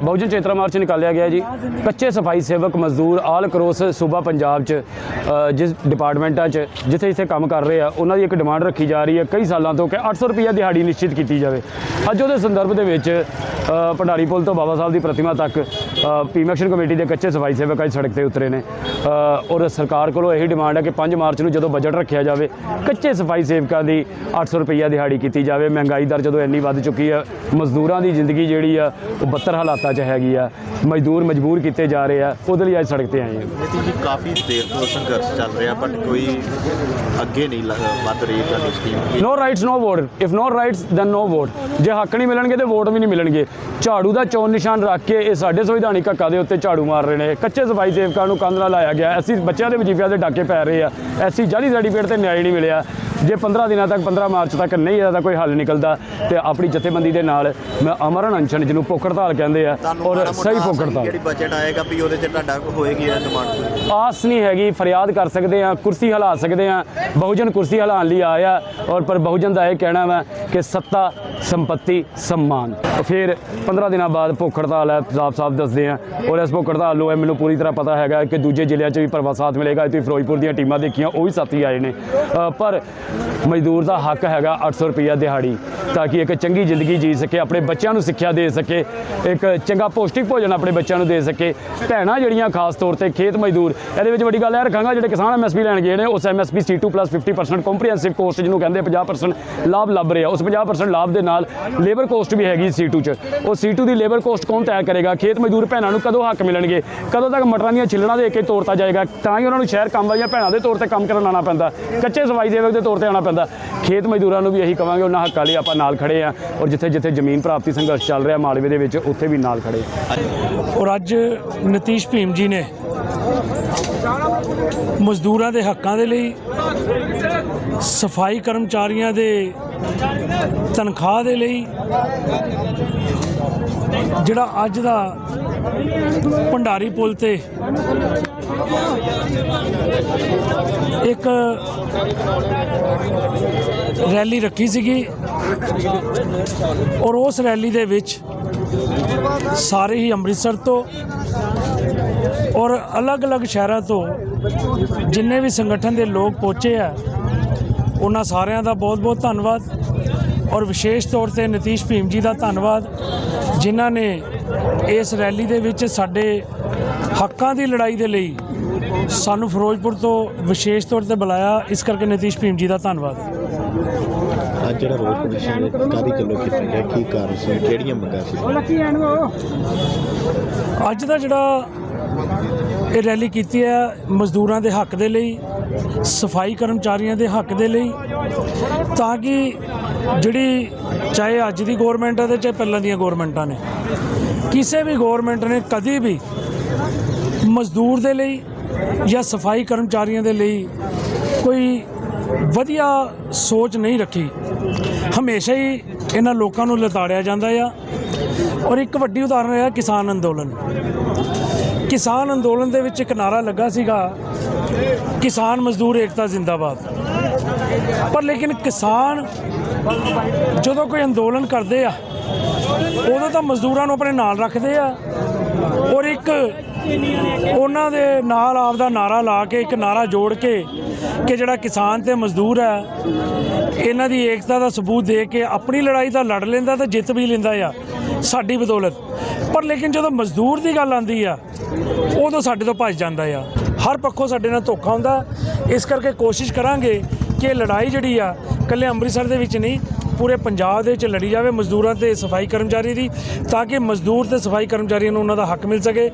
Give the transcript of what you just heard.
Bahujan ਚੇਤਰਾ March ਨਿਕਾਲਿਆ ਗਿਆ ਜੀ। ਕੱਚੇ ਸਫ਼ਾਈ ਸੇਵਕ ਮਜ਼ਦੂਰ ਆਲ ਕਰੋਸ ਸੂਬਾ ਪੰਜਾਬ 'ਚ ਜਿਸ ਡਿਪਾਰਟਮੈਂਟਾਂ 'ਚ ਜਿੱਥੇ ਜਿੱਥੇ ਕੰਮ ਕਰ ਰਹੇ ਆ, ਉਹਨਾਂ ਦੀ ਇੱਕ ਡਿਮਾਂਡ ਰੱਖੀ ਜਾ ਰਹੀ ਹੈ ਕਈ ਸਾਲਾਂ ਤੋਂ ਕਿ 800 ਰੁਪਈਆ ਦਿਹਾੜੀ ਨਿਸ਼ਚਿਤ ਕੀਤੀ ਜਾਵੇ। ਅੱਜ ਉਹਦੇ ਸੰਦਰਭ ਦੇ ਵਿੱਚ ਭੰਡਾਰੀ ਪੁਲ ਤੋਂ ਬਾਬਾ ਸਾਹਿਬ ਦੀ ਪ੍ਰਤਿਮਾ ਤੱਕ ਐਕਸ਼ਨ ਕਮੇਟੀ ਦੇ ਕੱਚੇ ਸਫ਼ਾਈ ਸੇਵਕ ਅੱਜ ਸੜਕ ਤੇ ਉਤਰੇ ਨੇ। ਔਰ ਸਰਕਾਰ ਕੋਲੋਂ ਇਹੀ ਡਿਮਾਂਡ ਹੈ ਕਿ 5 ਮਾਰਚ ਨੂੰ ਜਦੋਂ ਬਜਟ ਰੱਖਿਆ ਜਾਵੇ ਕੱਚੇ ਸਫ਼ਾਈ ਸੇਵਕਾਂ ਦੀ 800 ਰੁਪਈਆ ਦਿਹਾੜੀ ਕੀਤੀ ਜਾਵੇ। ਮਹਿੰਗਾਈ ਦਰ ਜਦੋਂ ਇੰਨੀ ਵੱਧ ਚੁੱਕੀ ਆ ਮਜ਼ਦੂਰਾਂ ਦੀ ਜ਼ਿੰਦਗੀ ਜਿਹੜੀ ਆ ਉਹ ਬੱਤਰ ਹਾਲਾਤਾਂ 'ਚ ਹੈਗੀ ਆ। ਮਜ਼ਦੂਰ ਮਜਬੂਰ ਕੀਤੇ ਜਾ ਰਹੇ ਆ ਉਹਦੇ ਲਈ ਅੱਜ ਸੜਕ ਤੇ ਆਏ ਆ। ਜੀ ਕਾਫੀ ਦੇਰ ਤੋਂ ਸੰਘਰਸ਼ ਚੱਲ ਰਿਹਾ ਬਟ ਕੋਈ ਅੱਗੇ ਨਹੀਂ ਵੱਧ ਰਹੀ ਤੁਹਾਡੀ scheme no rights no vote if no rights then no vote ਜੇ ਹੱਕ ਨਹੀਂ ਮਿਲਣਗੇ ਤੇ ਵੋਟ ਵੀ ਨਹੀਂ ਮਿਲਣਗੇ। ਝਾੜੂ ਦਾ ਚੋਣ ਨਿਸ਼ਾਨ ਰੱਖ ਕੇ ਇਹ ਸਾਡੇ ਸੰਵਿਧਾਨਿਕ ਹੱਕਾਂ ਦੇ ਉੱਤੇ ਝਾੜੂ ਮਾਰ ਰਹੇ ਨੇ। ਕੱਚੇ ਸਫ਼ਾਈ ਸੇਵਕਾਂ ਨੂੰ ਕੰਧ ਨਾਲ ਲਾਇਆ ਗਿਆ। ਅਸੀਂ ਬੱਚਿਆਂ ਦੇ ਵਜੀਫਿਆਂ ਦੇ ਡਾਕੇ ਪੈ ਰਹੇ ਆ। ਐਸੀ ਜਾਲੀ ਸਰਟੀਫਿਕੇਟ ਤੇ ਨਿਆਂ ਨਹੀਂ ਮਿਲਿਆ। ਜੇ 15 ਦਿਨਾਂ ਤੱਕ 15 ਮਾਰਚ ਤੱਕ ਨਹੀਂ ਇਹਦਾ ਕੋਈ ਹੱਲ ਨਿਕਲਦਾ ਤੇ ਆਪਣੀ ਜਥੇਬੰਦੀ ਦੇ ਨਾਲ ਮੈਂ ਅਮਰਨ ਅਨਸ਼ਨ ਜਿਹਨੂੰ ਭੁੱਖ ਹੜਤਾਲ ਕਹਿੰਦੇ ਆ ਔਰ ਸਹੀ ਭੁੱਖ ਹੜਤਾਲ ਜਿਹੜੀ ਬਜਟ ਆਏਗਾ ਵੀ ਉਹਦੇ ਚ ਤੁਹਾਡਾ ਹੋਏਗੀ ਇਹ ਡਿਮਾਂਡ ਆਸ ਨਹੀਂ ਹੈਗੀ ਫਰਿਆਦ ਕਰ ਸਕਦੇ ਆ ਕੁਰਸੀ ਹਿਲਾ ਸਕਦੇ ਆ। ਬਹੁਜਨ ਕੁਰਸੀ ਹਿਲਾਉਣ ਲਈ ਆਇਆ ਔਰ ਪਰ ਬਹੁਜਨ ਦਾ ਇਹ ਕਹਿਣਾ ਵਾ ਕਿ ਸੱਤਾ ਸੰਪਤੀ, ਸਨਮਾਨ। ਫਿਰ 15 ਦਿਨਾਂ ਬਾਅਦ ਭੁੱਖ ਹੜਤਾਲ ਹੈ ਪੰਜਾਬ ਸਾਹਿਬ ਦੱਸਦੇ ਆ ਔਰ ਇਸ ਭੁੱਖ ਹੜਤਾਲ ਨੂੰ ਮੈਨੂੰ ਪੂਰੀ ਤਰ੍ਹਾਂ ਪਤਾ ਹੈਗਾ ਕਿ ਦੂਜੇ ਜ਼ਿਲ੍ਹਿਆਂ 'ਚ ਵੀ ਪਰਵਾ ਸਾਥ ਮਿਲੇਗਾ। ਤੁਸੀਂ ਫਿਰੋਜ਼ਪੁਰ ਦੀਆਂ ਟੀਮਾਂ ਦੇਖੀਆਂ, ਉਹ ਵੀ ਸਾਥੀ ਆਏ ਨੇ। ਪਰ ਮਜ਼ਦੂਰ ਦਾ ਹੱਕ ਹੈਗਾ 800 ਰੁਪਿਆ ਦਿਹਾੜੀ, ਤਾਂ ਕਿ ਇੱਕ ਚੰਗੀ ਜ਼ਿੰਦਗੀ ਜੀ ਸਕੇ, ਆਪਣੇ ਬੱਚਿਆਂ ਨੂੰ ਸਿੱਖਿਆ ਦੇ ਸਕੇ, ਇੱਕ ਚੰਗਾ ਪੌਸ਼ਟਿਕ ਭੋਜਨ ਆਪਣੇ ਬੱਚਿਆਂ ਨੂੰ ਦੇ ਸਕੇ। ਭੈਣਾਂ ਜਿਹੜੀਆਂ ਖਾਸ ਤੌਰ ਤੇ ਖੇਤ ਮਜ਼ਦੂਰ, ਇਹਦੇ ਵਿੱਚ ਵੱਡੀ ਗੱਲ ਇਹ ਰੱਖਾਂਗਾ, ਜਿਹੜੇ ਕਿਸਾਨ ਐਮਐਸਪੀ ਲੈਣ ਗਏ ਨੇ, ਉਸ ਐਮਐਸਪੀ C2 50% ਕੰਪਰੀਹੈਂਸਿਵ ਕੋਰਸ ਜਿਹਨੂੰ ਕਹਿੰਦੇ 50% ਲਾਭ ਲੱਭ ਰਿਹਾ ਉਸ 50% ਲਾਭ ਦੇ ਨਾਲ ਨਾਲ ਲੇਬਰ ਕੋਸਟ ਵੀ ਹੈਗੀ C2 ਚ। ਉਹ C2 ਦੀ ਲੇਬਰ ਕੋਸਟ ਕੌਣ ਤੈਅ ਕਰੇਗਾ? ਖੇਤ ਮਜ਼ਦੂਰ ਭੈਣਾਂ ਨੂੰ ਕਦੋਂ ਹੱਕ ਮਿਲਣਗੇ? ਕਦੋਂ ਤੱਕ ਮਟਰਾਂ ਦੀਆਂ ਛਿੱਲੜਾਂ ਦੇ ਕੇ ਤੋੜਤਾ ਜਾਏਗਾ? ਤਾਂ ਹੀ ਉਹਨਾਂ ਨੂੰ ਸ਼ਹਿਰ ਕੰਮ ਵਾਲੀਆਂ ਭੈਣਾਂ ਦੇ ਤੌਰ ਤੇ ਕੰਮ ਕਰਨ ਆਉਣਾ ਪੈਂਦਾ। ਕੱਚੇ ਸਫ਼ਾਈ ਸੇਵਕ ਦੇ ਤੌਰ ਤੇ ਆਉਣਾ ਪੈਂਦਾ। ਖੇਤ ਮਜ਼ਦੂਰਾਂ ਨੂੰ ਵੀ ਇਹੀ ਕਵਾਂਗੇ, ਉਹਨਾਂ ਹੱਕਾਂ ਲਈ ਆਪਾਂ ਨਾਲ ਖੜੇ ਆ ਔਰ ਜਿੱਥੇ ਜਿੱਥੇ ਜ਼ਮੀਨ ਪ੍ਰਾਪਤੀ ਸੰਘਰਸ਼ ਚੱਲ ਰਿਹਾ ਮਾਲਵੇ ਦੇ ਵਿੱਚ, ਉੱਥੇ ਵੀ ਨਾਲ ਖੜੇ ਔਰ ਅੱਜ ਨਤੀਸ਼ ਭੀਮ ਜੀ ਨੇ ਮਜ਼ਦੂਰਾਂ ਦੇ ਹੱਕਾਂ ਦੇ ਲਈ ਸਫ਼ਾਈ ਕਰਮਚਾਰੀਆਂ ਦੇ ਤਨਖਾਹ ਦੇ ਲਈ ਜਿਹੜਾ ਅੱਜ ਦਾ ਭੰਡਾਰੀ ਪੁਲ ਤੇ ਇੱਕ ਰੈਲੀ ਰੱਖੀ ਸੀਗੀ ਔਰ ਉਸ ਰੈਲੀ ਦੇ ਵਿੱਚ ਸਾਰੇ ਹੀ ਅੰਮ੍ਰਿਤਸਰ ਤੋਂ ਔਰ ਅਲੱਗ-ਅਲੱਗ ਸ਼ਹਿਰਾਂ ਤੋਂ ਜਿੰਨੇ ਵੀ ਸੰਗਠਨ ਦੇ ਲੋਕ ਪਹੁੰਚੇ ਆ ਉਹਨਾਂ ਸਾਰਿਆਂ ਦਾ ਬਹੁਤ-ਬਹੁਤ ਧੰਨਵਾਦ ਔਰ ਵਿਸ਼ੇਸ਼ ਤੌਰ ਤੇ ਨਤੀਸ਼ ਭੀਮ ਜੀ ਦਾ ਧੰਨਵਾਦ ਜਿਨ੍ਹਾਂ ਨੇ ਇਸ ਰੈਲੀ ਦੇ ਵਿੱਚ ਸਾਡੇ ਹੱਕਾਂ ਦੀ ਲੜਾਈ ਦੇ ਲਈ ਸਾਨੂੰ ਫਿਰੋਜ਼ਪੁਰ ਤੋਂ ਵਿਸ਼ੇਸ਼ ਤੌਰ ਤੇ ਬੁਲਾਇਆ। ਇਸ ਕਰਕੇ ਨਤੀਸ਼ ਭੀਮ ਜੀ ਦਾ ਧੰਨਵਾਦ। ਅੱਜ ਜਿਹੜਾ ਰੋਜ਼ ਪ੍ਰਦਰਸ਼ਨ ਕਾਦੀ ਕਿਲੋ ਕੀਤਾ ਗਿਆ? ਕੀ ਕਾਰਨ ਸੀ? ਕਿਹੜੀਆਂ ਮੰਗਾਂ ਸੀ? ਅੱਜ ਦਾ ਜਿਹੜਾ ਇਹ ਰੈਲੀ ਕੀਤੀ ਹੈ ਮਜ਼ਦੂਰਾਂ ਦੇ ਹੱਕ ਦੇ ਲਈ ਸਫ਼ਾਈ ਕਰਮਚਾਰੀਆਂ ਦੇ ਹੱਕ ਦੇ ਲਈ ਤਾਂ ਕਿ ਜਿਹੜੀ ਚਾਹੇ ਅੱਜ ਦੀ ਗਵਰਨਮੈਂਟ ਹੈ ਤੇ ਚਾਹੇ ਪਹਿਲਾਂ ਦੀਆਂ ਗਵਰਨਮੈਂਟਾਂ ਨੇ, ਕਿਸੇ ਵੀ ਗਵਰਨਮੈਂਟ ਨੇ ਕਦੀ ਵੀ ਮਜ਼ਦੂਰ ਦੇ ਲਈ ਜਾਂ ਸਫ਼ਾਈ ਕਰਮਚਾਰੀਆਂ ਦੇ ਲਈ ਕੋਈ ਵਧੀਆ ਸੋਚ ਨਹੀਂ ਰੱਖੀ। ਹਮੇਸ਼ਾ ਹੀ ਇਹਨਾਂ ਲੋਕਾਂ ਨੂੰ ਲਤਾੜਿਆ ਜਾਂਦਾ ਆ। ਔਰ ਇੱਕ ਵੱਡੀ ਉਦਾਹਰਨ ਹੈ ਕਿਸਾਨ ਅੰਦੋਲਨ। ਕਿਸਾਨ ਅੰਦੋਲਨ ਦੇ ਵਿੱਚ ਇੱਕ ਨਾਰਾ ਲੱਗਾ ਸੀਗਾ ਕਿਸਾਨ ਮਜ਼ਦੂਰ ਏਕਤਾ ਜ਼ਿੰਦਾਬਾਦ। ਪਰ ਲੇਕਿਨ ਕਿਸਾਨ ਜਦੋਂ ਕੋਈ ਅੰਦੋਲਨ ਕਰਦੇ ਆ, ਉਦੋਂ ਤਾਂ ਮਜ਼ਦੂਰਾਂ ਨੂੰ ਆਪਣੇ ਨਾਲ ਰੱਖਦੇ ਆ ਔਰ ਇੱਕ ਉਹਨਾਂ ਦੇ ਨਾਲ ਆਪ ਦਾ ਨਾਰਾ ਲਾ ਕੇ, ਇੱਕ ਨਾਰਾ ਜੋੜ ਕੇ ਕਿ ਜਿਹੜਾ ਕਿਸਾਨ ਤੇ ਮਜ਼ਦੂਰ ਹੈ, ਇਹਨਾਂ ਦੀ ਏਕਤਾ ਦਾ ਸਬੂਤ ਦੇ ਕੇ ਆਪਣੀ ਲੜਾਈ ਤਾਂ ਲੜ ਲੈਂਦਾ ਤੇ ਜਿੱਤ ਵੀ ਲੈਂਦਾ ਆ, ਸਾਡੀ ਬਦੌਲਤ। ਪਰ ਲੇਕਿਨ ਜਦੋਂ ਮਜ਼ਦੂਰ ਦੀ ਗੱਲ ਆਉਂਦੀ ਆ, ਉਦੋਂ ਸਾਡੇ ਤੋਂ ਭੱਜ ਜਾਂਦਾ ਆ। ਹਰ ਪੱਖੋਂ ਸਾਡੇ ਨਾਲ ਧੋਖਾ ਹੁੰਦਾ। ਇਸ ਕਰਕੇ ਕੋਸ਼ਿਸ਼ ਕਰਾਂਗੇ ਕਿ ਇਹ ਲੜਾਈ ਜਿਹੜੀ ਆ, ਇਕੱਲੇ ਅੰਮ੍ਰਿਤਸਰ ਦੇ ਵਿੱਚ ਨਹੀਂ, ਪੂਰੇ ਪੰਜਾਬ ਦੇ ਵਿੱਚ ਲੜੀ ਜਾਵੇ, ਮਜ਼ਦੂਰਾਂ ਤੇ ਸਫ਼ਾਈ ਕਰਮਚਾਰੀ ਦੀ, ਤਾਂ ਕਿ ਮਜ਼ਦੂਰ ਤੇ ਸਫ਼ਾਈ ਕਰਮਚਾਰੀਆਂ ਨੂੰ ਉਹਨਾਂ ਦਾ ਹੱਕ ਮਿਲ ਸਕੇ।